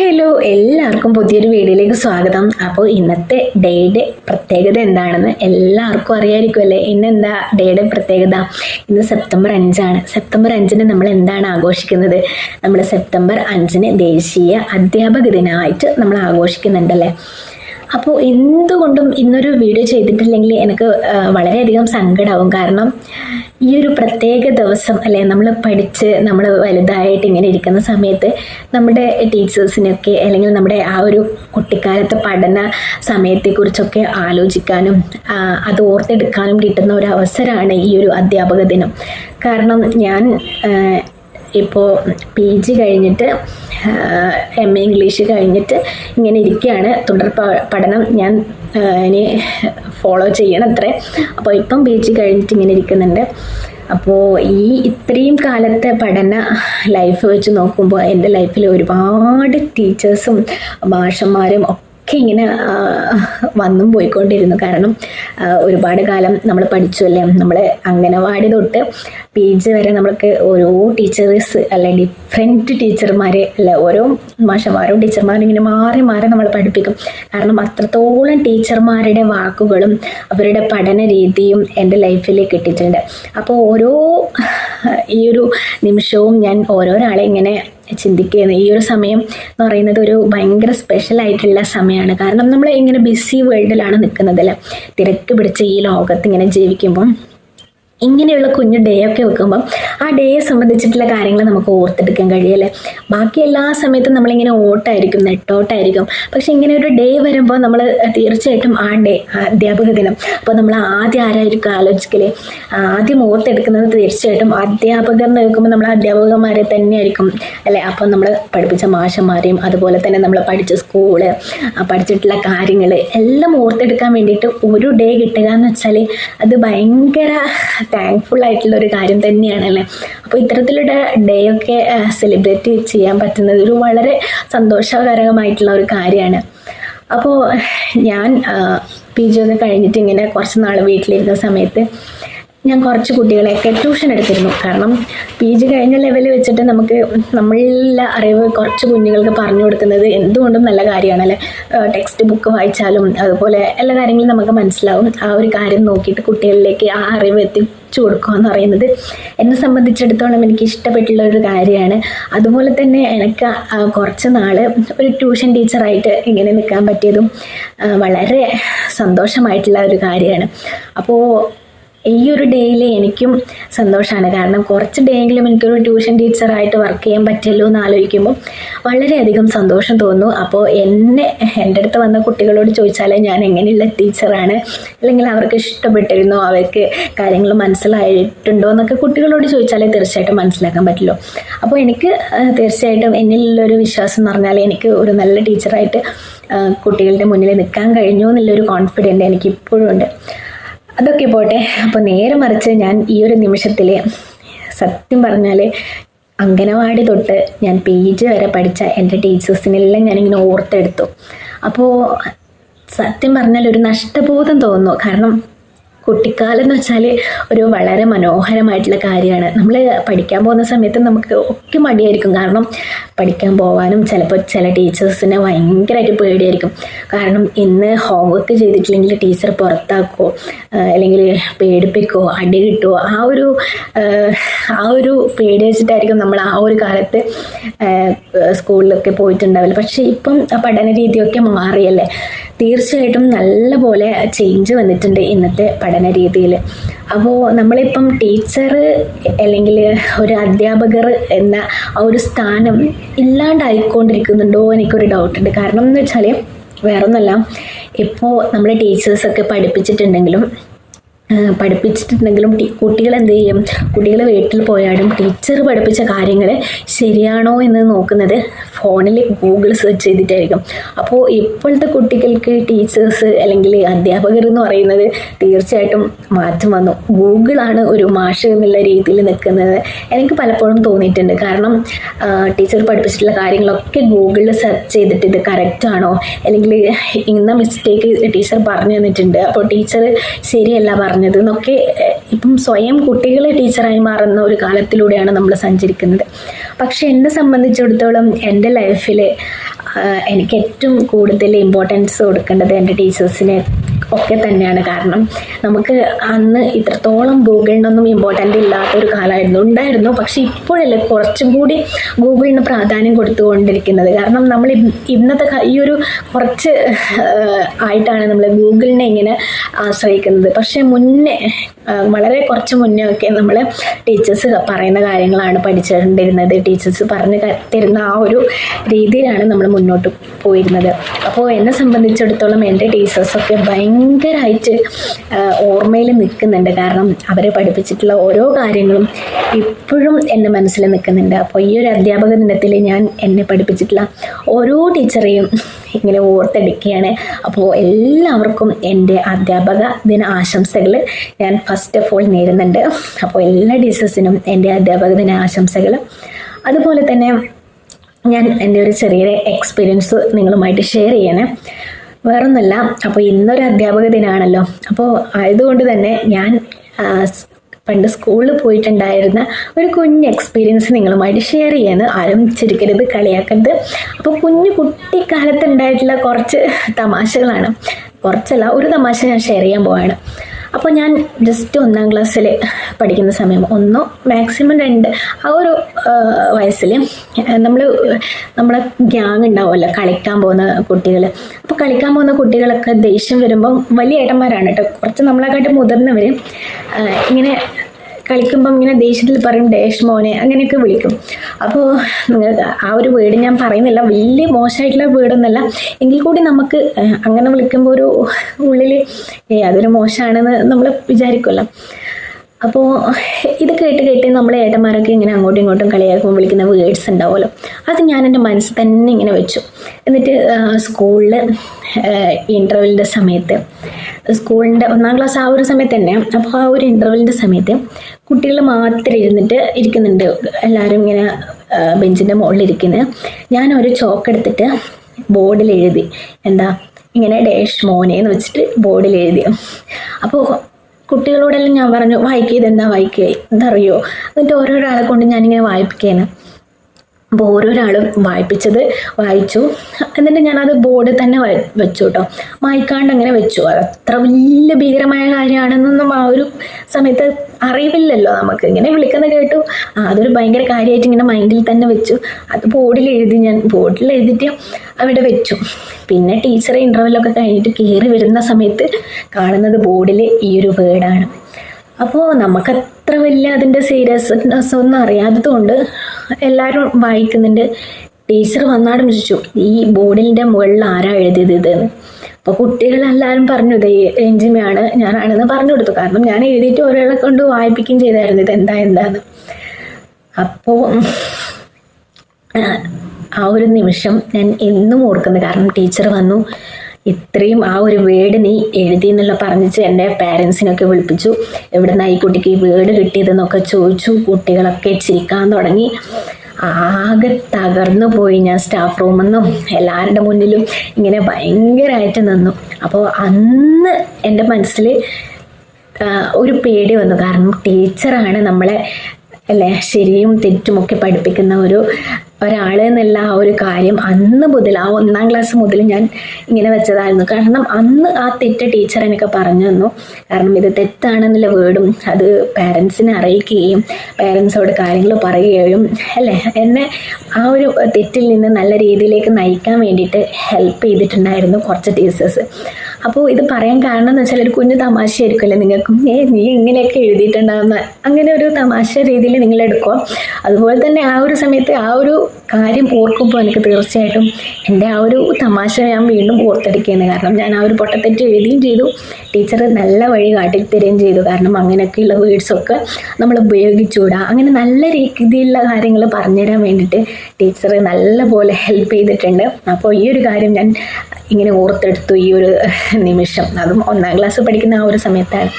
Hello എല്ലാവർക്കും പുതിയൊരു വീഡിയോയിലേക്ക് സ്വാഗതം. അപ്പോൾ ഇന്നത്തെ ഡേയുടെ പ്രത്യേകത എന്താണെന്ന് എല്ലാവർക്കും അറിയാമായിരിക്കുമല്ലേ ഇന്ന് എന്താ ഡേയുടെ പ്രത്യേകത? ഇന്ന് സെപ്റ്റംബർ അഞ്ചാണ്. സെപ്റ്റംബർ അഞ്ചിന് നമ്മൾ എന്താണ് ആഘോഷിക്കുന്നത്? നമ്മൾ സെപ്റ്റംബർ അഞ്ചിന് ദേശീയ അധ്യാപക ദിനമായിട്ട് നമ്മൾ ആഘോഷിക്കുന്നുണ്ടല്ലേ? അപ്പോൾ എന്തുകൊണ്ടും ഇന്നൊരു വീഡിയോ ചെയ്തിട്ടില്ലെങ്കിൽ എനിക്ക് വളരെയധികം സങ്കടമാവും കാരണം ഈ ഒരു പ്രത്യേക ദിവസം അല്ലെ നമ്മൾ പഠിച്ച് നമ്മൾ വലുതായിട്ട് ഇങ്ങനെ ഇരിക്കുന്ന സമയത്ത് നമ്മുടെ ടീച്ചേഴ്സിനൊക്കെ അല്ലെങ്കിൽ നമ്മുടെ ആ ഒരു കുട്ടിക്കാലത്തെ പഠന സമയത്തെക്കുറിച്ചൊക്കെ ആലോചിക്കാനും അത് ഓർത്തെടുക്കാനും കിട്ടുന്ന ഒരു അവസരമാണ് ഈ ഒരു അധ്യാപക ദിനം. കാരണം ഞാൻ ഇപ്പോൾ പി ജി കഴിഞ്ഞിട്ട് എം എ ഇംഗ്ലീഷ് കഴിഞ്ഞിട്ട് ഇങ്ങനെ ഇരിക്കുകയാണ് തുടർ പഠനം ഞാൻ ഇനി ഫോളോ ചെയ്യണം അത്രേ അപ്പോൾ ഇപ്പം പി ജി കഴിഞ്ഞിട്ട് ഇങ്ങനെ ഇരിക്കുന്നുണ്ട്. അപ്പോൾ ഈ ഇത്രയും കാലത്തെ പഠന ലൈഫ് വെച്ച് നോക്കുമ്പോൾ എന്റെ ലൈഫിൽ ഒരുപാട് ടീച്ചേഴ്സും മാഷന്മാരും ഒക്കെ ഇങ്ങനെ വന്നും പോയിക്കൊണ്ടിരുന്നു. കാരണം ഒരുപാട് കാലം നമ്മൾ പഠിച്ചു അല്ലേ? നമ്മൾ അംഗനവാടി തൊട്ട് പി ജി വരെ നമ്മൾക്ക് ഓരോ ടീച്ചേഴ്സ് അല്ലെ ഡിഫറെന്റ് ടീച്ചർമാർ അല്ലെ ഓരോ മാഷന്മാരും ടീച്ചർമാരും ഇങ്ങനെ മാറി മാറി നമ്മൾ പഠിപ്പിക്കും. കാരണം അത്രത്തോളം ടീച്ചർമാരുടെ വാക്കുകളും അവരുടെ പഠന രീതിയും എന്റെ ലൈഫിൽ കിട്ടിയിട്ടുണ്ട്. അപ്പോൾ ഓരോ ഈ ഒരു നിമിഷവും ഞാൻ ഓരോരാളെ ഇങ്ങനെ ചിന്തിക്കുന്നത് ഈ ഒരു സമയം എന്ന് പറയുന്നത് ഒരു ഭയങ്കര സ്പെഷ്യൽ ആയിട്ടുള്ള സമയമാണ് കാരണം നമ്മൾ ഇങ്ങനെ ബിസി വേൾഡിലാണ് നിൽക്കുന്നത് അല്ലേ? തിരക്ക് പിടിച്ച ഈ ലോകത്ത് ഇങ്ങനെ ജീവിക്കുമ്പം ഇങ്ങനെയുള്ള കുഞ്ഞു ഡേ ഒക്കെ വെക്കുമ്പം ആ ഡേയെ സംബന്ധിച്ചിട്ടുള്ള കാര്യങ്ങൾ നമുക്ക് ഓർത്തെടുക്കാൻ കഴിയല്ലേ ബാക്കി എല്ലാ സമയത്തും നമ്മളിങ്ങനെ ഓട്ടായിരിക്കും നെട്ടോട്ടായിരിക്കും. പക്ഷെ ഇങ്ങനെ ഒരു ഡേ വരുമ്പോൾ നമ്മൾ തീർച്ചയായിട്ടും ആ ഡേ അധ്യാപക ദിനം. അപ്പോൾ നമ്മൾ ആദ്യം ആരായിരിക്കും ആലോചിക്കൽ? ആദ്യം ഓർത്തെടുക്കുന്നത് തീർച്ചയായിട്ടും അധ്യാപകർ എന്ന് കേൾക്കുമ്പോൾ നമ്മൾ അധ്യാപകന്മാരെ തന്നെയായിരിക്കും അല്ലേ? അപ്പോൾ നമ്മൾ പഠിപ്പിച്ച മാഷന്മാരെയും അതുപോലെ തന്നെ നമ്മൾ പഠിച്ച സ്കൂൾ പഠിച്ചിട്ടുള്ള കാര്യങ്ങൾ എല്ലാം ഓർത്തെടുക്കാൻ വേണ്ടിയിട്ട് ഒരു ഡേ കിട്ടുക എന്ന് വെച്ചാൽ അത് ഭയങ്കര താങ്ക്ഫുൾ ആയിട്ടുള്ള ഒരു കാര്യം തന്നെയാണല്ലേ അപ്പോൾ ഇത്തരത്തിലുള്ള ഡേ ഒക്കെ സെലിബ്രേറ്റ് ചെയ്യാൻ പറ്റുന്നത് ഒരു വളരെ സന്തോഷകരമായിട്ടുള്ള ഒരു കാര്യമാണ്. അപ്പോൾ ഞാൻ പി ജി ഒക്കെ കഴിഞ്ഞിട്ട് ഇങ്ങനെ കുറച്ച് നാൾ വീട്ടിലിരുന്ന സമയത്ത് ഞാൻ കുറച്ച് കുട്ടികളെയൊക്കെ ട്യൂഷൻ എടുത്തിരുന്നു. കാരണം പി ജി കഴിഞ്ഞ ലെവലിൽ വെച്ചിട്ട് നമുക്ക് നമ്മളിലെ അറിവ് കുറച്ച് കുഞ്ഞുങ്ങൾക്ക് പറഞ്ഞു കൊടുക്കുന്നത് എന്തുകൊണ്ടും നല്ല കാര്യമാണ് കാര്യമാണല്ലേ ടെക്സ്റ്റ് ബുക്ക് വായിച്ചാലും അതുപോലെ എല്ലാ കാര്യങ്ങളും നമുക്ക് മനസ്സിലാവും. ആ ഒരു കാര്യം നോക്കിയിട്ട് കുട്ടികളിലേക്ക് ആ അറിവ് എത്തിച്ചു കൊടുക്കുക എന്ന് പറയുന്നത് എന്നെ സംബന്ധിച്ചിടത്തോളം എനിക്ക് ഇഷ്ടപ്പെട്ടുള്ള ഒരു കാര്യമാണ്. അതുപോലെ തന്നെ എനിക്ക് കുറച്ച് നാൾ ഒരു ട്യൂഷൻ ടീച്ചറായിട്ട് ഇങ്ങനെ നിൽക്കാൻ പറ്റിയതും വളരെ സന്തോഷമായിട്ടുള്ള ഒരു കാര്യമാണ്. അപ്പോൾ ഈ ഒരു ഡേയിൽ എനിക്കും സന്തോഷമാണ് കാരണം കുറച്ച് ഡേയെങ്കിലും എനിക്കൊരു ട്യൂഷൻ ടീച്ചറായിട്ട് വർക്ക് ചെയ്യാൻ പറ്റുമല്ലോ എന്ന് ആലോചിക്കുമ്പോൾ വളരെയധികം സന്തോഷം തോന്നുന്നു. അപ്പോൾ എന്നെ എന്റെ അടുത്ത് വന്ന കുട്ടികളോട് ചോദിച്ചാൽ ഞാൻ എങ്ങനെയുള്ള ടീച്ചറാണ് അല്ലെങ്കിൽ അവർക്ക് ഇഷ്ടപ്പെട്ടിരുന്നു? അവർക്ക് കാര്യങ്ങൾ മനസ്സിലായിട്ടുണ്ടോ? എന്നൊക്കെ കുട്ടികളോട് ചോദിച്ചാലേ തീർച്ചയായിട്ടും മനസ്സിലാക്കാൻ പറ്റുള്ളൂ. അപ്പോൾ എനിക്ക് തീർച്ചയായിട്ടും എന്നിലുള്ളൊരു വിശ്വാസം എന്ന് പറഞ്ഞാൽ എനിക്ക് ഒരു നല്ല ടീച്ചറായിട്ട് കുട്ടികളുടെ മുന്നിൽ നിൽക്കാൻ കഴിഞ്ഞു എന്നുള്ളൊരു കോൺഫിഡന്റ് എനിക്ക് ഇപ്പോഴും ഉണ്ട്. അതൊക്കെ പോട്ടെ. അപ്പോൾ നേരെ മറിച്ച് ഞാൻ ഈ ഒരു നിമിഷത്തിൽ സത്യം പറഞ്ഞാൽ അംഗനവാടി തൊട്ട് ഞാൻ പി ജി വരെ പഠിച്ച എന്റെ ടീച്ചേഴ്സിനെല്ലാം ഞാനിങ്ങനെ ഓർത്തെടുത്തു. അപ്പോൾ സത്യം പറഞ്ഞാൽ ഒരു നഷ്ടബോധം തോന്നുന്നു. കാരണം കുട്ടിക്കാലം എന്ന് വെച്ചാൽ ഒരു വളരെ മനോഹരമായിട്ടുള്ള കാര്യമാണ്. നമ്മൾ പഠിക്കാൻ പോകുന്ന സമയത്ത് നമുക്ക് ഒക്കെ മടിയായിരിക്കും. കാരണം പഠിക്കാൻ പോകാനും ചിലപ്പോൾ ചില ടീച്ചേഴ്സിനെ ഭയങ്കരമായിട്ട് പേടിയായിരിക്കും. കാരണം ഇന്ന് ഹോംവർക്ക് ചെയ്തിട്ടില്ലെങ്കിൽ ടീച്ചർ പുറത്താക്കുമോ അല്ലെങ്കിൽ പേടിപ്പിക്കോ അടി കിട്ടുമോ ആ ഒരു ആ, ഒരു പേടി വെച്ചിട്ടായിരിക്കും നമ്മൾ ആ ഒരു കാലത്ത് സ്കൂളിലൊക്കെ പോയിട്ടുണ്ടാവില്ല പക്ഷേ ഇപ്പം പഠന രീതിയൊക്കെ മാറിയല്ലേ? തീർച്ചയായിട്ടും നല്ല പോലെ ചേഞ്ച് വന്നിട്ടുണ്ട് ഇന്നത്തെ പഠന രീതിയിൽ അപ്പോൾ നമ്മളിപ്പം ടീച്ചർ അല്ലെങ്കിൽ ഒരു അധ്യാപകർ എന്ന ആ ഒരു സ്ഥാനം ഇല്ലാണ്ടായിക്കൊണ്ടിരിക്കുന്നുണ്ടോ എനിക്കൊരു ഡൗട്ടുണ്ട് കാരണം എന്ന് വെച്ചാൽ വേറൊന്നല്ല ഇപ്പോൾ നമ്മുടെ ടീച്ചേഴ്സൊക്കെ പഠിപ്പിച്ചിട്ടുണ്ടെങ്കിലും പഠിപ്പിച്ചിട്ടുണ്ടെങ്കിലും കുട്ടികൾ എന്ത് ചെയ്യും? കുട്ടികൾ വീട്ടിൽ പോയാലും ടീച്ചർ പഠിപ്പിച്ച കാര്യങ്ങൾ ശരിയാണോ എന്ന് നോക്കുന്നത് ഫോണിൽ ഗൂഗിൾ സെർച്ച് ചെയ്തിട്ടായിരിക്കും. അപ്പോൾ ഇപ്പോഴത്തെ കുട്ടികൾക്ക് ടീച്ചേഴ്സ് അല്ലെങ്കിൽ അധ്യാപകർ എന്ന് പറയുന്നത് തീർച്ചയായിട്ടും മാറ്റം വന്നു. ഗൂഗിളാണ് ഒരു മാഷ് എന്നുള്ള രീതിയിൽ നിൽക്കുന്നത്. എനിക്ക് പലപ്പോഴും തോന്നിയിട്ടുണ്ട്. കാരണം ടീച്ചർ പഠിപ്പിച്ചിട്ടുള്ള കാര്യങ്ങളൊക്കെ ഗൂഗിളിൽ സെർച്ച് ചെയ്തിട്ട് ഇത് കറക്റ്റാണോ അല്ലെങ്കിൽ ഇന്ന മിസ്റ്റേക്ക് ടീച്ചർ പറഞ്ഞു തന്നിട്ടുണ്ട്. അപ്പോൾ ടീച്ചർ ശരിയല്ല പറഞ്ഞത് എന്നൊക്കെ ഇപ്പം സ്വയം കുട്ടികളെ ടീച്ചറായി മാറുന്ന ഒരു കാലത്തിലൂടെയാണ് നമ്മൾ സഞ്ചരിക്കുന്നത്. പക്ഷെ എന്നെ സംബന്ധിച്ചിടത്തോളം എന്റെ ലൈഫിൽ എനിക്ക് ഏറ്റവും കൂടുതൽ ഇമ്പോർട്ടൻസ് കൊടുക്കേണ്ടത് എന്റെ ടീച്ചേഴ്സിന് ഒക്കെ തന്നെയാണ് കാരണം. നമുക്ക് അന്ന് ഇത്രത്തോളം ഗൂഗിളിനൊന്നും ഇമ്പോർട്ടന്റ് ഇല്ലാത്തൊരു കാലമായിരുന്നു. ഉണ്ടായിരുന്നു. പക്ഷേ ഇപ്പോഴല്ലേ കുറച്ചും കൂടി ഗൂഗിളിന് പ്രാധാന്യം കൊടുത്തുകൊണ്ടിരിക്കുന്നത്. കാരണം നമ്മൾ ഇന്നത്തെ ഈ ഒരു കുറച്ച് ആയിട്ടാണ് നമ്മൾ ഗൂഗിളിനെ ഇങ്ങനെ ആശ്രയിക്കുന്നത്. പക്ഷേ മുന്നേ വളരെ കുറച്ച് മുന്നേ ഒക്കെ നമ്മൾ ടീച്ചേഴ്സ് പറയുന്ന കാര്യങ്ങളാണ് പഠിച്ചുകൊണ്ടിരുന്നത്. ടീച്ചേഴ്സ് പറഞ്ഞ് തരുന്ന ആ ഒരു രീതിയിലാണ് നമ്മൾ മുന്നോട്ട് പോയിരുന്നത്. അപ്പോൾ എന്നെ സംബന്ധിച്ചിടത്തോളം എന്റെ ടീച്ചേഴ്സൊക്കെ ഭയങ്കരമായിട്ട് ഓർമ്മയിൽ നിൽക്കുന്നുണ്ട്. കാരണം അവരെ പഠിപ്പിച്ചിട്ടുള്ള ഓരോ കാര്യങ്ങളും ഇപ്പോഴും എന്റെ മനസ്സിൽ നിൽക്കുന്നുണ്ട്. അപ്പോൾ ഈ ഒരു അധ്യാപക ദിനത്തിൽ ഞാൻ എന്നെ പഠിപ്പിച്ചിട്ടുള്ള ഓരോ ടീച്ചറെയും ഇങ്ങനെ ഓർത്തെടുക്കുകയാണ്. അപ്പോൾ എല്ലാവർക്കും എന്റെ അധ്യാപക ദിന ആശംസകൾ ഞാൻ ഫസ്റ്റ് ഓഫ് ഓൾ നേരുന്നുണ്ട്. അപ്പോൾ എല്ലാ ടീച്ചേഴ്സിനും എന്റെ അധ്യാപക ദിന ആശംസകൾ അതുപോലെ തന്നെ ഞാൻ എന്റെ ഒരു ചെറിയൊരു എക്സ്പീരിയൻസ് നിങ്ങളുമായിട്ട് ഷെയർ ചെയ്യണേ. വേറൊന്നുമല്ല. അപ്പോൾ ഇന്നൊരു അധ്യാപക ദിനമാണല്ലോ അപ്പോൾ ആയതുകൊണ്ട് തന്നെ ഞാൻ പണ്ട് സ്കൂളിൽ പോയിട്ടുണ്ടായിരുന്ന ഒരു കുഞ്ഞ് എക്സ്പീരിയൻസ് നിങ്ങളുമായിട്ട് ഷെയർ ചെയ്യാന്ന് ആരും ചിരിക്കരുത് കളിയാക്കരുത്. അപ്പോൾ കുഞ്ഞു കുട്ടിക്കാലത്ത് ഉണ്ടായിട്ടുള്ള കുറച്ച് തമാശകളാണ്. കുറച്ചല്ല ഒരു തമാശ ഞാൻ ഷെയർ ചെയ്യാൻ പോവാണ്. അപ്പോൾ ഞാൻ ജസ്റ്റ് ഒന്നാം ക്ലാസ്സിൽ പഠിക്കുന്ന സമയം. ഒന്നോ മാക്സിമം രണ്ട്. ആ ഒരു വയസ്സിൽ നമ്മൾ നമ്മളെ ഗ്യാങ് ഉണ്ടാവുമല്ലോ കളിക്കാൻ പോകുന്ന കുട്ടികൾ അപ്പോൾ കളിക്കാൻ പോകുന്ന കുട്ടികളൊക്കെ ദേഷ്യം വരുമ്പം വലിയ ഏട്ടന്മാരാണ് കേട്ടോ. കുറച്ച് നമ്മളെക്കാട്ട് മുതിർന്നവർ ഇങ്ങനെ കളിക്കുമ്പം ഇങ്ങനെ ദേഷ്യത്തിൽ പറയും ഡേഷ് മോനെ അങ്ങനെയൊക്കെ വിളിക്കും. അപ്പോൾ ആ ഒരു വേർഡ് ഞാൻ പറയുന്നില്ല വലിയ മോശമായിട്ടുള്ള വേർഡൊന്നല്ല എങ്കിൽ കൂടി നമുക്ക് അങ്ങനെ വിളിക്കുമ്പോൾ ഒരു ഉള്ളിൽ ഏ അതൊരു മോശമാണെന്ന് നമ്മൾ വിചാരിക്കുമല്ലോ അപ്പോൾ ഇത് കേട്ട് കേട്ട് നമ്മളെ ഏട്ടന്മാരൊക്കെ ഇങ്ങനെ അങ്ങോട്ടും ഇങ്ങോട്ടും കളിയാക്കുമ്പോൾ വിളിക്കുന്ന വേർഡ്സ് ഉണ്ടാവുമല്ലോ. അത് ഞാൻ എന്റെ മനസ്സിൽ തന്നെ ഇങ്ങനെ വെച്ചു. എന്നിട്ട് സ്കൂളിൽ ഇന്റർവെല്ലിന്റെ സമയത്ത് സ്കൂളിന്റെ ഒന്നാം ക്ലാസ് ആ ഒരു സമയത്ത് തന്നെ അപ്പോൾ ആ ഒരു ഇന്റർവെല്ലിന്റെ സമയത്ത് കുട്ടികൾ മാത്രം ഇരുന്നിട്ട് ഇരിക്കുന്നുണ്ട്. എല്ലാവരും ഇങ്ങനെ ബെഞ്ചിന്റെ മുകളിൽ ഇരിക്കുന്നത് ഞാൻ ഒരു ചോക്ക് എടുത്തിട്ട് ബോർഡിൽ എഴുതി. എന്താ? ഇങ്ങനെ ഡേഷ് മോനെ എന്ന് വെച്ചിട്ട് ബോർഡിൽ എഴുതി. അപ്പോൾ കുട്ടികളോടെല്ലാം ഞാൻ പറഞ്ഞു വായിക്കുക ഇതെന്താ വായിക്കുക ഇതറിയോ? എന്നിട്ട് ഓരോരാളെ കൊണ്ട് ഞാനിങ്ങനെ വായിപ്പിക്കുകയാണ് അപ്പോൾ ഓരോരാളും വായിപ്പിച്ചത് വായിച്ചു. എന്നിട്ട് ഞാനത് ബോർഡിൽ തന്നെ വെച്ചു കേട്ടോ വായിക്കാണ്ട് അങ്ങനെ വെച്ചു. അത് അത്ര വലിയ ഭീകരമായ കാര്യമാണെന്നൊന്നും ആ ഒരു സമയത്ത് അറിയില്ലല്ലോ നമുക്ക്. ഇങ്ങനെ വിളിക്കുന്ന കേട്ടു. അതൊരു ഭയങ്കര കാര്യമായിട്ട് ഇങ്ങനെ മൈൻഡിൽ തന്നെ വെച്ചു. അത് ബോർഡിൽ എഴുതി ഞാൻ ബോർഡിൽ എഴുതിയിട്ട് അവിടെ വെച്ചു. പിന്നെ ടീച്ചർ ഇന്റർവെല്ലൊക്കെ കഴിഞ്ഞിട്ട് കയറി വരുന്ന സമയത്ത് കാണുന്നത് ബോർഡിൽ ഈ ഒരു വേർഡാണ് അപ്പോൾ നമുക്ക് അത്ര വലിയ അതിന്റെ സീരിയസ്നെസ് ഒന്നും അറിയാത്തതുകൊണ്ട് എല്ലാവരും വായിക്കുന്നുണ്ട്. ടീച്ചർ വന്നാടും ചോദിച്ചു ഈ ബോർഡിന്റെ മുകളിൽ ആരാ എഴുതിയത് ഇതെന്ന് അപ്പോൾ കുട്ടികളെല്ലാവരും പറഞ്ഞു ഇത് എഞ്ചിമയാണ് ഞാനാണെന്ന് പറഞ്ഞു കൊടുത്തു. കാരണം ഞാൻ എഴുതിയിട്ട് ഒരാളെ കൊണ്ട് വായിപ്പിക്കുകയും ചെയ്തായിരുന്നു. ഇത് എന്താ എന്താന്ന്. അപ്പോൾ ആ ഒരു നിമിഷം ഞാൻ എന്നും ഓർക്കുന്നു. കാരണം ടീച്ചർ വന്നു ഇത്രയും ആ ഒരു വേർഡ് നീ എഴുതി എന്നുള്ള പറഞ്ഞിച്ച് എന്റെ പാരൻസിനൊക്കെ വിളിപ്പിച്ചു. എവിടെ നിന്ന് ഈ കുട്ടിക്ക് ഈ വേർഡ് കിട്ടിയതെന്നൊക്കെ ചോദിച്ചു. കുട്ടികളൊക്കെ ചിരിക്കാൻ തുടങ്ങി. ആകെ തകർന്നു പോയി ഞാൻ സ്റ്റാഫ് റൂമിൽ നിന്നും എല്ലാവരുടെ മുന്നിലും ഇങ്ങനെ ഭയങ്കരമായിട്ട് നിന്നു. അപ്പോൾ അന്ന് എന്റെ മനസ്സിൽ ഒരു പേടി വന്നു. കാരണം ടീച്ചറാണ് നമ്മളെ അല്ലേ ശരിയും തെറ്റുമൊക്കെ പഠിപ്പിക്കുന്ന ഒരു ഒരാൾ എന്നുള്ള ആ ഒരു കാര്യം അന്ന് മുതൽ ആ ഒന്നാം ക്ലാസ് മുതൽ ഞാൻ ഇങ്ങനെ വെച്ചതായിരുന്നു. കാരണം അന്ന് ആ തെറ്റ് ടീച്ചർ എനിക്ക് പറഞ്ഞു തന്നു. കാരണം ഇത് തെറ്റാണെന്നുള്ള വേർഡും അത് പാരൻസിനെ അറിയിക്കുകയും പാരൻസോട് കാര്യങ്ങൾ പറയുകയും അല്ലേ? എന്നെ ആ ഒരു തെറ്റിൽ നിന്ന് നല്ല രീതിയിലേക്ക് നയിക്കാൻ വേണ്ടിയിട്ട് ഹെൽപ്പ് ചെയ്തിട്ടുണ്ടായിരുന്നു കുറച്ച് ടീച്ചേഴ്സ്. അപ്പോൾ ഇത് പറയാൻ കാരണം എന്ന് വെച്ചാൽ ഒരു കുഞ്ഞു തമാശയായിരിക്കുമല്ലേ നിങ്ങൾക്കും? ഏ നീ ഇങ്ങനെയൊക്കെ എഴുതിയിട്ടുണ്ടാകുന്ന അങ്ങനെ ഒരു തമാശ രീതിയിൽ നിങ്ങൾ എടുക്കുക അതുപോലെ തന്നെ ആ ഒരു സമയത്ത് ആ ഒരു കാര്യം ഓർക്കുമ്പോൾ എനിക്ക് തീർച്ചയായിട്ടും എന്റെ ആ ഒരു തമാശ ഞാൻ വീണ്ടും ഓർത്തെടുക്കുകയെന്ന് കാരണം ഞാൻ ആ ഒരു പൊട്ടത്തെറ്റ് എഴുതുകയും ചെയ്തു. ടീച്ചർ നല്ല വഴി കാട്ടി തരികയും ചെയ്തു. കാരണം അങ്ങനെയൊക്കെയുള്ള വേർഡ്സൊക്കെ നമ്മൾ ഉപയോഗിച്ചുകൂടാ. അങ്ങനെ നല്ല രീതിയിലുള്ള കാര്യങ്ങൾ പറഞ്ഞുതരാൻ വേണ്ടിയിട്ട് ടീച്ചർ നല്ലപോലെ ഹെൽപ്പ് ചെയ്തിട്ടുണ്ട്. അപ്പോൾ ഈ ഒരു കാര്യം ഞാൻ ഇങ്ങനെ ഓർത്തെടുത്തു. ഈ ഒരു നിമിഷം. അതും ഒന്നാം ക്ലാസ് പഠിക്കുന്ന ആ ഒരു സമയത്താണ്.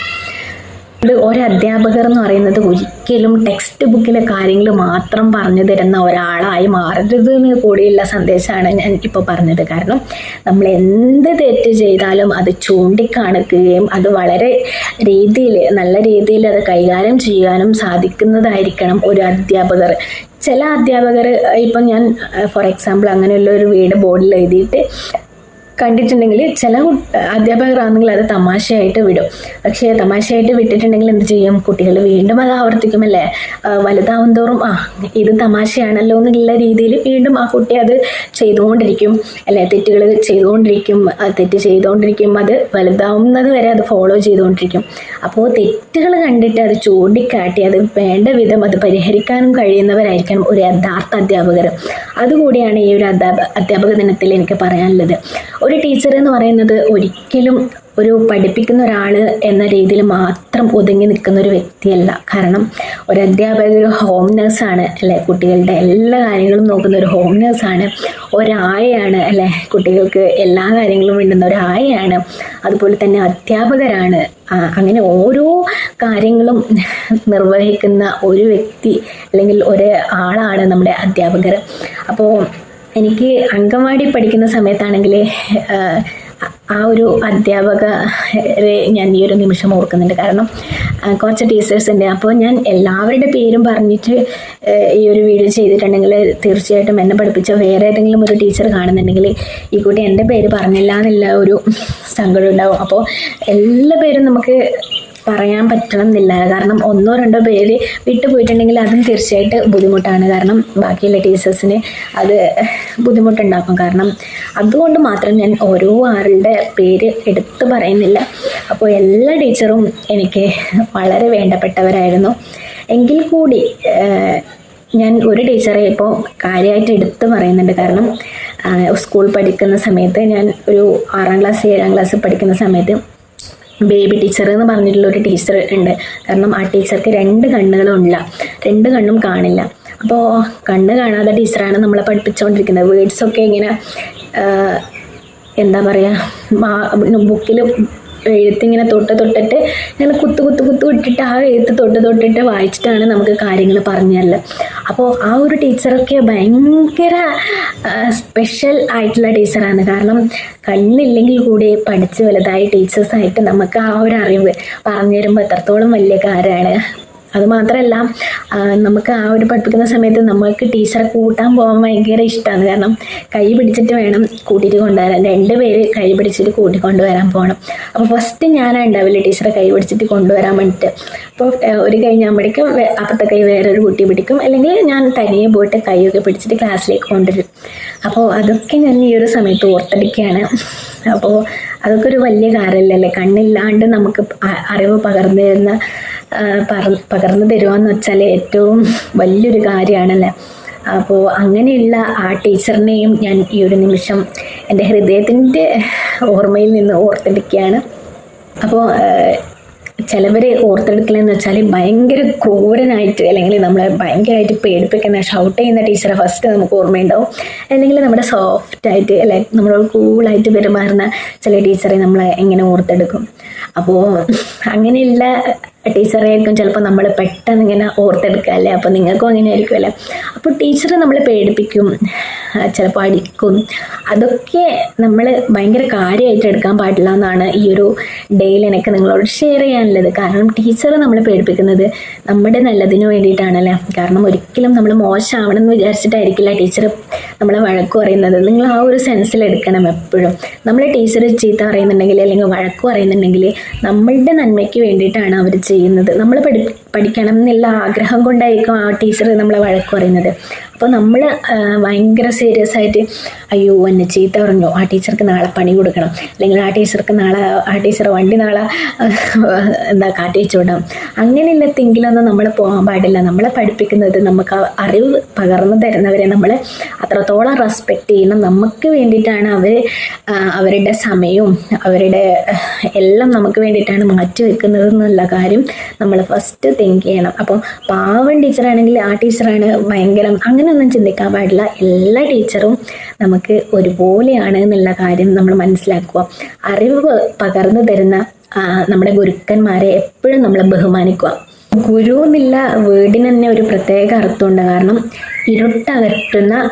ഒരധ്യാപകർ എന്ന് പറയുന്നത് ഒരിക്കലും ടെക്സ്റ്റ് ബുക്കിലെ കാര്യങ്ങൾ മാത്രം പറഞ്ഞു തരുന്ന ഒരാളായി മാറരുത് എന്ന് കൂടിയുള്ള സന്ദേശമാണ് ഞാൻ ഇപ്പോൾ പറഞ്ഞത്. കാരണം നമ്മൾ എന്ത് തെറ്റ് ചെയ്താലും അത് ചൂണ്ടിക്കാണിക്കുകയും അത് വളരെ രീതിയിൽ നല്ല രീതിയിൽ അത് കൈകാര്യം ചെയ്യാനും സാധിക്കുന്നതായിരിക്കണം ഒരു അധ്യാപകർ. ചില അധ്യാപകർ ഇപ്പം ഞാൻ ഫോർ എക്സാമ്പിൾ അങ്ങനെയുള്ള ഒരു വീട് ബോർഡിൽ എഴുതിയിട്ട് കണ്ടിട്ടുണ്ടെങ്കിൽ ചില അധ്യാപകരാണെങ്കിൽ അത് തമാശയായിട്ട് വിടും. പക്ഷേ തമാശയായിട്ട് വിട്ടിട്ടുണ്ടെങ്കിൽ എന്ത് ചെയ്യും? കുട്ടികൾ വീണ്ടും അത് ആവർത്തിക്കുമല്ലേ? വലുതാവും തോറും ആ ഇത് തമാശയാണല്ലോ എന്നുള്ള രീതിയിൽ വീണ്ടും ആ കുട്ടി അത് ചെയ്തുകൊണ്ടിരിക്കും. അല്ലെ തെറ്റുകൾ ചെയ്തുകൊണ്ടിരിക്കും തെറ്റ് ചെയ്തുകൊണ്ടിരിക്കും അത് വലുതാവുന്നത് വരെ അത് ഫോളോ ചെയ്തുകൊണ്ടിരിക്കും. അപ്പോൾ തെറ്റുകൾ കണ്ടിട്ട് അത് ചൂണ്ടിക്കാട്ടി അത് വേണ്ട വിധം അത് പരിഹരിക്കാനും കഴിയുന്നവരായിരിക്കണം ഒരു യഥാർത്ഥ അധ്യാപകർ. അതുകൂടിയാണ് ഈ ഒരു അധ്യാപ അധ്യാപക ദിനത്തിൽ എനിക്ക് പറയാനുള്ളത്. ഒരു ടീച്ചർ എന്ന് പറയുന്നത് ഒരിക്കലും ഒരു പഠിപ്പിക്കുന്ന ഒരാൾ എന്ന രീതിയിൽ മാത്രം ഒതുങ്ങി നിൽക്കുന്ന ഒരു വ്യക്തിയല്ല. കാരണം ഒരു അധ്യാപകർ ഒരു ഹോം നേഴ്സാണ് അല്ലെ? കുട്ടികളുടെ എല്ലാ കാര്യങ്ങളും നോക്കുന്ന ഒരു ഹോം നേഴ്സാണ് ഒരായയാണ് അല്ലെ? കുട്ടികൾക്ക് എല്ലാ കാര്യങ്ങളും വേണ്ടുന്ന ഒരായയാണ്. അതുപോലെ തന്നെ അധ്യാപകരാണ്. അങ്ങനെ ഓരോ കാര്യങ്ങളും നിർവഹിക്കുന്ന ഒരു വ്യക്തി അല്ലെങ്കിൽ ഒരു ആളാണ് നമ്മുടെ അധ്യാപകർ. അപ്പോൾ എനിക്ക് അങ്കമാടി പഠിക്കുന്ന സമയത്താണെങ്കിൽ ആ ഒരു അധ്യാപകരെ ഞാൻ ഈ ഒരു നിമിഷം ഓർക്കുന്നുണ്ട്. കാരണം കുറച്ച് ടീച്ചേഴ്സ് ഉണ്ട്. അപ്പോൾ ഞാൻ എല്ലാവരുടെ പേരും പറഞ്ഞിട്ട് ഈ ഒരു വീഡിയോ ചെയ്തിട്ടുണ്ടെങ്കിൽ തീർച്ചയായിട്ടും എന്നെ പഠിപ്പിച്ച വേറെ ഏതെങ്കിലും ഒരു ടീച്ചർ കാണുന്നുണ്ടെങ്കിൽ ഈ കുട്ടി എന്റെ പേര് പറഞ്ഞില്ല എന്നുള്ള ഒരു സങ്കടം ഉണ്ടാവും. അപ്പോൾ എല്ലാ പേരും നമുക്ക് പറയാൻ പറ്റണം എന്നില്ല കാരണം ഒന്നോ രണ്ടോ പേര് വിട്ടുപോയിട്ടുണ്ടെങ്കിൽ അതും തീർച്ചയായിട്ട് ബുദ്ധിമുട്ടാണ്. കാരണം ബാക്കിയുള്ള ടീച്ചേഴ്സിന് അത് ബുദ്ധിമുട്ടുണ്ടാക്കും. കാരണം അതുകൊണ്ട് മാത്രം ഞാൻ ഓരോ ആളുടെ പേര് എടുത്തു പറയുന്നില്ല. അപ്പോൾ എല്ലാ ടീച്ചറും എനിക്ക് വളരെ വേണ്ടപ്പെട്ടവരായിരുന്നു. എങ്കിൽ കൂടി ഞാൻ ഒരു ടീച്ചറെ ഇപ്പോൾ കാര്യമായിട്ട് എടുത്തു പറയുന്നുണ്ട്. കാരണം സ്കൂൾ പഠിക്കുന്ന സമയത്ത് ഞാൻ ഒരു ആറാം ക്ലാസ് ഏഴാം ക്ലാസ് പഠിക്കുന്ന സമയത്ത് ബേബി ടീച്ചർ എന്ന് പറഞ്ഞിട്ടുള്ള ഒരു ടീച്ചർ ഉണ്ട്. കാരണം ആ ടീച്ചർക്ക് രണ്ട് കണ്ണുകളും ഇല്ല രണ്ട് കണ്ണും കാണില്ല. അപ്പോൾ കണ്ണ് കാണാത്ത ടീച്ചറാണ് നമ്മളെ പഠിപ്പിച്ചുകൊണ്ടിരിക്കുന്നത് വേർഡ്സൊക്കെ ഇങ്ങനെ എന്താ പറയുക ബുക്കിൽ എഴുത്തിങ്ങനെ തൊട്ട് തൊട്ടിട്ട് ഇങ്ങനെ കുത്തു കുത്തു കുത്തു ഇട്ടിട്ട് ആ എഴുത്ത് തൊട്ട് തൊട്ടിട്ട് വായിച്ചിട്ടാണ് നമുക്ക് കാര്യങ്ങൾ പറഞ്ഞു തരൽ. അപ്പോൾ ആ ഒരു ടീച്ചറൊക്കെ ഭയങ്കര സ്പെഷ്യൽ ആയിട്ടുള്ള ടീച്ചറാണ്. കാരണം കണ്ണില്ലെങ്കിൽ കൂടി പഠിച്ച് വലുതായ ടീച്ചേഴ്സായിട്ട് നമുക്ക് ആ ഒരു അറിവ് പറഞ്ഞു തരുമ്പോൾ എത്രത്തോളം വലിയ കാര്യമാണ്. അതുമാത്രമല്ല നമുക്ക് ആ ഒരു പഠിപ്പിക്കുന്ന സമയത്ത് നമുക്ക് ടീച്ചറെ കൂട്ടാൻ പോകാൻ ഭയങ്കര ഇഷ്ടമാണ് കാരണം കൈ പിടിച്ചിട്ട് വേണം കൂട്ടിയിട്ട് കൊണ്ടുവരാൻ. രണ്ട് പേര് കൈ പിടിച്ചിട്ട് കൂട്ടിക്കൊണ്ടുവരാൻ പോകണം. അപ്പോൾ ഫസ്റ്റ് ഞാനാണ് ഉണ്ടാവില്ല ടീച്ചറെ കൈ പിടിച്ചിട്ട് കൊണ്ടുവരാൻ വേണ്ടിയിട്ട് അപ്പോൾ ഒരു കൈ ഞാൻ പിടിക്കും അപ്പുറത്തെ കൈ വേറൊരു കുട്ടി പിടിക്കും. അല്ലെങ്കിൽ ഞാൻ തനിയെ പോയിട്ട് കൈയൊക്കെ പിടിച്ചിട്ട് ക്ലാസ്സിലേക്ക് കൊണ്ടുവരും. അപ്പോൾ അതൊക്കെ ഞാൻ ഈ ഒരു സമയത്ത് ഓർത്തെടുക്കുകയാണ്. അപ്പോൾ അതൊക്കെ ഒരു വലിയ കാര്യമല്ലേ കണ്ണില്ലാണ്ട് നമുക്ക് അറിവ് പകർന്നു തരുന്ന പകർന്നു തരുവാന്ന് വെച്ചാൽ ഏറ്റവും വലിയൊരു കാര്യമാണല്ലേ അപ്പോൾ അങ്ങനെയുള്ള ആ ടീച്ചറിനെയും ഞാൻ ഈ ഒരു നിമിഷം എന്റെ ഹൃദയത്തിന്റെ ഓർമ്മയിൽ നിന്ന് ഓർത്തെടുക്കുകയാണ്. അപ്പോൾ ചിലവർ ഓർത്തെടുക്കലെന്ന് വെച്ചാൽ ഭയങ്കര ക്രൂരനായിട്ട് അല്ലെങ്കിൽ നമ്മളെ ഭയങ്കരമായിട്ട് പേടിപ്പിക്കുന്ന ഷൗട്ട് ചെയ്യുന്ന ടീച്ചറെ ഫസ്റ്റ് നമുക്ക് ഓർമ്മയുണ്ടാവും. അല്ലെങ്കിൽ നമ്മുടെ സോഫ്റ്റായിട്ട് അല്ലെ നമ്മളോട് കൂളായിട്ട് പെരുമാറുന്ന ചില ടീച്ചറെ നമ്മൾ എങ്ങനെ ഓർത്തെടുക്കും. അപ്പോൾ അങ്ങനെയുള്ള ടീച്ചറെ ആയിരിക്കും ചിലപ്പോൾ നമ്മൾ പെട്ടെന്ന് ഇങ്ങനെ ഓർത്തെടുക്കുക അല്ലേ? അപ്പോൾ നിങ്ങൾക്കും അങ്ങനെ ആയിരിക്കും അല്ലേ? അപ്പോൾ ടീച്ചർ നമ്മളെ പേടിപ്പിക്കും ചിലപ്പോൾ അടിക്കും. അതൊക്കെ നമ്മൾ ഭയങ്കര കാര്യമായിട്ട് എടുക്കാൻ പാടില്ല എന്നാണ് ഈ ഒരു ഡേയിൽ എനിക്ക് നിങ്ങളോട് ഷെയർ ചെയ്യാനുള്ളത്. കാരണം ടീച്ചർ നമ്മളെ പേടിപ്പിക്കുന്നത് നമ്മുടെ നല്ലതിന് വേണ്ടിയിട്ടാണല്ലേ കാരണം ഒരിക്കലും നമ്മൾ മോശമാവണം എന്ന് വിചാരിച്ചിട്ടായിരിക്കില്ല ടീച്ചർ നമ്മളെ വഴക്ക് പറയുന്നത്. നിങ്ങൾ ആ ഒരു സെൻസിൽ എടുക്കണം എപ്പോഴും. നമ്മളെ ടീച്ചർ ചീത്ത പറയുന്നുണ്ടെങ്കിൽ അല്ലെങ്കിൽ വഴക്ക് പറയുന്നുണ്ടെങ്കിൽ നമ്മളുടെ നന്മയ്ക്ക് വേണ്ടിയിട്ടാണ് അവർ ചെയ്യുന്നത്. നമ്മൾ പഠി പഠിക്കണം എന്നുള്ള ആഗ്രഹം കൊണ്ടായിരിക്കും ആ ടീച്ചർ നമ്മളെ വഴക്ക് പറയുന്നത്. അപ്പോൾ നമ്മൾ ഭയങ്കര സീരിയസ് ആയിട്ട് അയ്യോ എന്നെ ചീത്ത പറഞ്ഞു? ആ ടീച്ചർക്ക് നാളെ പണി കൊടുക്കണം. അല്ലെങ്കിൽ ആ ടീച്ചർക്ക് നാളെ ആ ടീച്ചർ വണ്ടി നാളെ എന്താ കാട്ടിച്ചു വിടാം അങ്ങനെയുള്ള തിങ്കിലൊന്നും നമ്മൾ പോകാൻ പാടില്ല. നമ്മളെ പഠിപ്പിക്കുന്നത് നമുക്ക് അറിവ് പകർന്നു തരുന്നവരെ നമ്മൾ അത്രത്തോളം റെസ്പെക്റ്റ് ചെയ്യണം. നമുക്ക് വേണ്ടിയിട്ടാണ് അവർ അവരുടെ സമയവും അവരുടെ എല്ലാം നമുക്ക് വേണ്ടിയിട്ടാണ് മാറ്റി വെക്കുന്നത് എന്നുള്ള കാര്യം നമ്മൾ ഫസ്റ്റ് തിങ്ക് ചെയ്യണം. അപ്പം പാവം ടീച്ചറാണെങ്കിൽ ആ ടീച്ചറാണ് ഭയങ്കരം അങ്ങനെയൊന്നും ചിന്തിക്കാൻ പാടില്ല. എല്ലാ ടീച്ചറും നമുക്ക് ഒരുപോലെയാണ് എന്നുള്ള കാര്യം നമ്മൾ മനസ്സിലാക്കുക. അറിവ് പകർന്നു തരുന്ന നമ്മുടെ ഗുരുക്കന്മാരെ എപ്പോഴും നമ്മൾ ബഹുമാനിക്കുക. ഗുരു എന്നുള്ള വേർഡിന് തന്നെ ഒരു പ്രത്യേക അർത്ഥമുണ്ട്. കാരണം ഇരുട്ടകറ്റുന്ന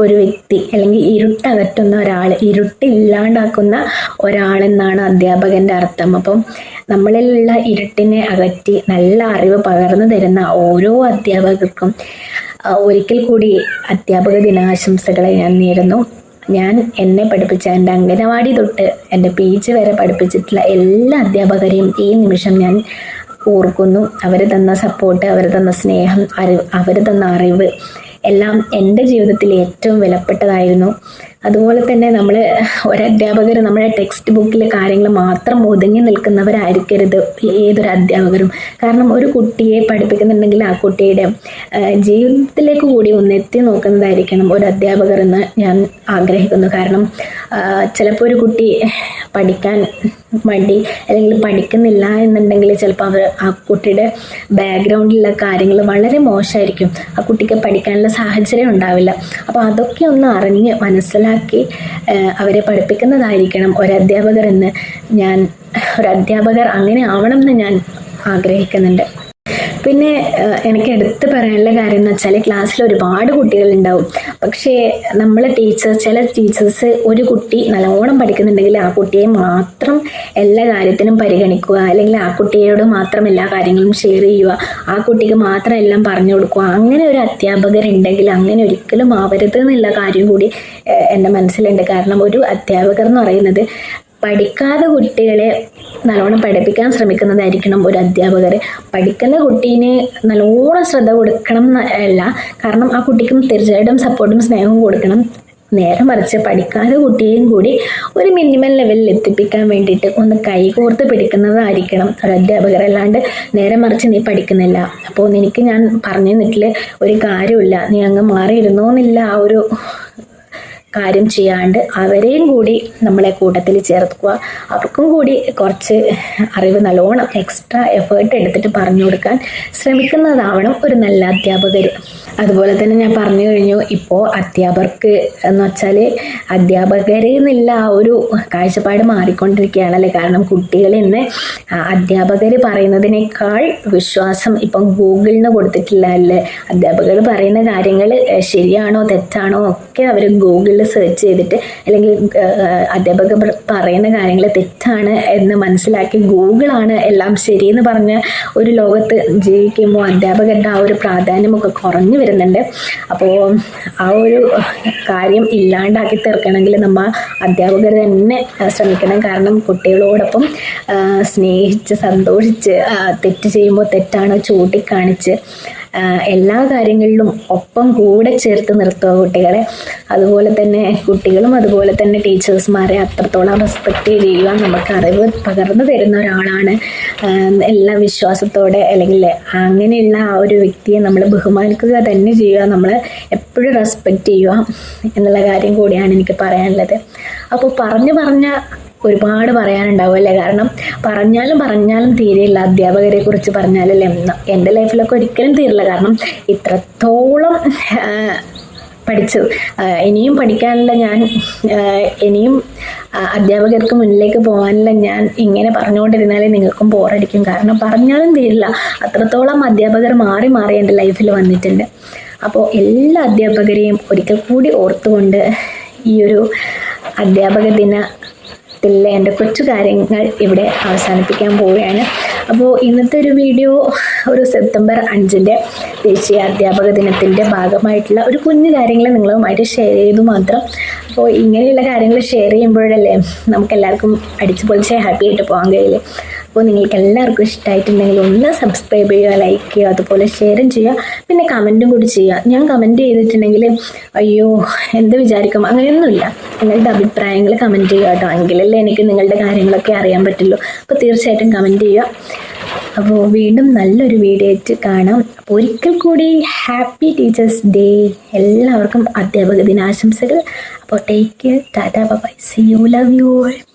ഒരു വ്യക്തി അല്ലെങ്കിൽ ഇരുട്ടകറ്റുന്ന ഒരാൾ ഇരുട്ടില്ലാണ്ടാക്കുന്ന ഒരാളെന്നാണ് അധ്യാപകന്റെ അർത്ഥം. അപ്പം നമ്മളിലുള്ള ഇരുട്ടിനെ അകറ്റി നല്ല അറിവ് പകർന്നു തരുന്ന ഓരോ അധ്യാപകർക്കും ഒരിക്കൽ കൂടി അധ്യാപക ദിനാശംസകളെ ഞാൻ നേരുന്നു. ഞാൻ എന്നെ പഠിപ്പിച്ച എന്റെ അംഗനവാടി തൊട്ട് എന്റെ പി ജി വരെ പഠിപ്പിച്ചിട്ടുള്ള എല്ലാ അധ്യാപകരെയും ഈ നിമിഷം ഞാൻ ഓർക്കുന്നു. അവർ തന്ന സപ്പോർട്ട് അവർ തന്ന സ്നേഹം അറിവ് അവർ തന്ന അറിവ് എല്ലാം എന്റെ ജീവിതത്തിൽ ഏറ്റവും വിലപ്പെട്ടതായിരുന്നു. അതുപോലെ തന്നെ നമ്മൾ ഒരധ്യാപകർ നമ്മുടെ ടെക്സ്റ്റ് ബുക്കിലെ കാര്യങ്ങൾ മാത്രം ഒതുങ്ങി നിൽക്കുന്നവരായിരിക്കരുത് ഏതൊരു അധ്യാപകരും. കാരണം ഒരു കുട്ടിയെ പഠിപ്പിക്കുന്നുണ്ടെങ്കിൽ ആ കുട്ടിയുടെ ജീവിതത്തിലേക്ക് കൂടി ഒന്ന് എത്തി നോക്കുന്നതായിരിക്കണം ഒരു അധ്യാപകർ എന്ന് ഞാൻ ആഗ്രഹിക്കുന്നു. കാരണം ചിലപ്പോൾ ഒരു കുട്ടി പഠിക്കാൻ മടി അല്ലെങ്കിൽ പഠിക്കുന്നില്ല എന്നുണ്ടെങ്കിൽ ചിലപ്പോൾ അവർ ആ കുട്ടിയുടെ ബാക്ക്ഗ്രൗണ്ടിലുള്ള കാര്യങ്ങൾ വളരെ മോശമായിരിക്കും ആ കുട്ടിക്ക് പഠിക്കാനുള്ള സാഹചര്യം ഉണ്ടാവില്ല. അപ്പോൾ അതൊക്കെ ഒന്ന് അറിഞ്ഞ് മനസ്സിലാക്കി ആ, അവരെ പഠിപ്പിക്കുന്നതായിരിക്കണം ഒരധ്യാപകർ എന്ന് ഞാൻ ഒരു അധ്യാപകർ അങ്ങനെ ആവണം എന്ന് ഞാൻ ആഗ്രഹിക്കുന്നുണ്ട്. പിന്നെ എനിക്ക് എടുത്ത് പറയാനുള്ള കാര്യം എന്ന് വെച്ചാൽ ക്ലാസ്സിൽ ഒരുപാട് കുട്ടികളുണ്ടാവും. പക്ഷേ നമ്മൾ ടീച്ചർ ചില ടീച്ചേഴ്സ് ഒരു കുട്ടി നല്ലോണം പഠിക്കുന്നുണ്ടെങ്കിൽ ആ കുട്ടിയെ മാത്രം എല്ലാ കാര്യത്തിനും പരിഗണിക്കുക അല്ലെങ്കിൽ ആ കുട്ടിയോട് മാത്രം എല്ലാ കാര്യങ്ങളും ഷെയർ ചെയ്യുക ആ കുട്ടിക്ക് മാത്രം എല്ലാം പറഞ്ഞു കൊടുക്കുക. അങ്ങനെ ഒരു അധ്യാപകരുണ്ടെങ്കിൽ അങ്ങനെ ഒരിക്കലും ആവരുത് എന്നുള്ള കാര്യം കൂടി എന്റെ മനസ്സിലുണ്ട്. കാരണം ഒരു അധ്യാപകർ എന്ന് പറയുന്നത് പഠിക്കാതെ കുട്ടികളെ നല്ലോണം പഠിപ്പിക്കാൻ ശ്രമിക്കുന്നതായിരിക്കണം ഒരു അധ്യാപകർ. പഠിക്കുന്ന കുട്ടീനെ നല്ലോണം ശ്രദ്ധ കൊടുക്കണം അല്ല കാരണം ആ കുട്ടിക്കും തീർച്ചയായിട്ടും സപ്പോർട്ടും സ്നേഹവും കൊടുക്കണം. നേരെ മറിച്ച് പഠിക്കാതെ കുട്ടിയെയും കൂടി ഒരു മിനിമം ലെവലിൽ എത്തിപ്പിക്കാൻ വേണ്ടിയിട്ട് ഒന്ന് കൈകോർത്ത് പിടിക്കുന്നതായിരിക്കണം ഒരു അധ്യാപകർ. അല്ലാണ്ട് നേരെ മറിച്ച് നീ പഠിക്കുന്നില്ല. അപ്പോൾ നിനക്ക് ഞാൻ പറഞ്ഞു തന്നിട്ടില്ല ഒരു കാര്യമില്ല നീ അങ്ങ് മാറിയിരുന്നോന്നില്ല ആ ഒരു കാര്യം ചെയ്യാണ്ട് അവരെയും കൂടി നമ്മളെ കൂട്ടത്തിൽ ചേർക്കുക. അവർക്കും കൂടി കുറച്ച് അറിവ് നല്ലോണം എക്സ്ട്രാ എഫേർട്ട് എടുത്തിട്ട് പറഞ്ഞു കൊടുക്കാൻ ശ്രമിക്കുന്നതാവണം ഒരു നല്ല അധ്യാപകർ. അതുപോലെ തന്നെ ഞാൻ പറഞ്ഞു കഴിഞ്ഞു ഇപ്പോൾ അധ്യാപകർക്ക് എന്ന് വെച്ചാൽ അധ്യാപകരിൽ എന്നുള്ള ആ ഒരു കാഴ്ചപ്പാട് മാറിക്കൊണ്ടിരിക്കുകയാണല്ലേ കാരണം കുട്ടികൾ ഇന്ന് അധ്യാപകർ പറയുന്നതിനേക്കാൾ വിശ്വാസം ഇപ്പം ഗൂഗിളിന് കൊടുത്തിട്ടില്ല അല്ലേ? അധ്യാപകർ പറയുന്ന കാര്യങ്ങൾ ശരിയാണോ തെറ്റാണോ ഒക്കെ അവർ ഗൂഗിളിൽ സെർച്ച് ചെയ്തിട്ട് അല്ലെങ്കിൽ അധ്യാപകർ പറയുന്ന കാര്യങ്ങൾ തെറ്റാണ് എന്ന് മനസ്സിലാക്കി ഗൂഗിളാണ് എല്ലാം ശരിയെന്ന് പറഞ്ഞ ഒരു ലോകത്ത് ജീവിക്കുമ്പോൾ അധ്യാപകരുടെ ആ ഒരു പ്രാധാന്യമൊക്കെ കുറഞ്ഞു വരുന്നുണ്ട്. അപ്പോൾ ആ ഒരു കാര്യം ഇല്ലാണ്ടാക്കി തീർക്കണമെങ്കിൽ നമ്മൾ അധ്യാപകർ തന്നെ ശ്രമിക്കണം. കാരണം കുട്ടികളോടൊപ്പം സ്നേഹിച്ച് സന്തോഷിച്ച് തെറ്റ് ചെയ്യുമ്പോൾ തെറ്റാണ് ചൂണ്ടിക്കാണിച്ച് എല്ലാ കാര്യങ്ങളിലും ഒപ്പം കൂടെ ചേർത്ത് നിർത്തുക കുട്ടികളെ. അതുപോലെ തന്നെ കുട്ടികളും അതുപോലെ തന്നെ ടീച്ചേഴ്സ്മാരെ അത്രത്തോളം റെസ്പെക്റ്റ് ചെയ്യുക. നമുക്ക് അറിവ് പകർന്നു തരുന്ന ഒരാളാണ്. എല്ലാ വിശ്വാസത്തോടെ അല്ലെങ്കിൽ അങ്ങനെയുള്ള ആ ഒരു വ്യക്തിയെ നമ്മൾ ബഹുമാനിക്കുക തന്നെ ചെയ്യുക. നമ്മൾ എപ്പോഴും റെസ്പെക്റ്റ് ചെയ്യുക എന്നുള്ള കാര്യം കൂടിയാണ് എനിക്ക് പറയാനുള്ളത്. അപ്പോൾ പറഞ്ഞു പറഞ്ഞ ഒരുപാട് പറയാനുണ്ടാവും അല്ലേ? കാരണം പറഞ്ഞാലും പറഞ്ഞാലും തീരെയില്ല. അധ്യാപകരെ കുറിച്ച് പറഞ്ഞാലല്ലേ എന്റെ ലൈഫിലൊക്കെ ഒരിക്കലും തീരില്ല. കാരണം ഇത്രത്തോളം പഠിച്ചത് പഠിച്ചു. ഇനിയും പഠിക്കാനുള്ള ഞാൻ ഇനിയും അധ്യാപകർക്ക് മുന്നിലേക്ക് പോകാനുള്ള ഞാൻ ഇങ്ങനെ പറഞ്ഞുകൊണ്ടിരുന്നാലേ നിങ്ങൾക്കും ബോറടിക്കും. കാരണം പറഞ്ഞാലും തീരില്ല. അത്രത്തോളം അധ്യാപകർ മാറി മാറി എന്റെ ലൈഫിൽ വന്നിട്ടുണ്ട്. അപ്പോൾ എല്ലാ അധ്യാപകരെയും ഒരിക്കൽ കൂടി ഓർത്തുകൊണ്ട് ഈ ഒരു അധ്യാപക ദിന ത്തിലെ എന്റെ കൊച്ചു കാര്യങ്ങൾ ഇവിടെ അവസാനിപ്പിക്കാൻ പോവുകയാണ്. അപ്പോൾ ഇന്നത്തെ ഒരു വീഡിയോ ഒരു സെപ്റ്റംബർ അഞ്ചിന്റെ ദേശീയ അധ്യാപക ദിനത്തിന്റെ ഭാഗമായിട്ടുള്ള ഒരു കുഞ്ഞു കാര്യങ്ങൾ നിങ്ങളുമായിട്ട് ഷെയർ ചെയ്തു മാത്രം. അപ്പോൾ ഇങ്ങനെയുള്ള കാര്യങ്ങൾ ഷെയർ ചെയ്യുമ്പോഴല്ലേ നമുക്ക് എല്ലാവർക്കും അടിച്ചു പൊളിച്ച് ഹാപ്പി ആയിട്ട് പോകാൻ കഴിയില്ലേ അപ്പോൾ നിങ്ങൾക്ക് എല്ലാവർക്കും ഇഷ്ടമായിട്ടുണ്ടെങ്കിൽ ഒന്ന് സബ്സ്ക്രൈബ് ചെയ്യുക ലൈക്ക് ചെയ്യുക അതുപോലെ ഷെയറും ചെയ്യുക പിന്നെ കമന്റും കൂടി ചെയ്യുക. ഞാൻ കമന്റ് ചെയ്തിട്ടുണ്ടെങ്കിൽ അയ്യോ എന്ത് വിചാരിക്കും? അങ്ങനെയൊന്നുമില്ല. നിങ്ങളുടെ അഭിപ്രായങ്ങൾ കമന്റ് ചെയ്യുക കേട്ടോ. എങ്കിലല്ലേ എനിക്ക് നിങ്ങളുടെ കാര്യങ്ങളൊക്കെ അറിയാൻ പറ്റുള്ളൂ. അപ്പോൾ തീർച്ചയായിട്ടും കമന്റ് ചെയ്യുക. അപ്പോൾ വീണ്ടും നല്ലൊരു വീഡിയോ ആയിട്ട് കാണാം. അപ്പോൾ ഒരിക്കൽ കൂടി ഹാപ്പി ടീച്ചേഴ്സ് ഡേ എല്ലാവർക്കും അധ്യാപക ദിനാശംസകൾ. അപ്പോൾ take care tata bye see you love you all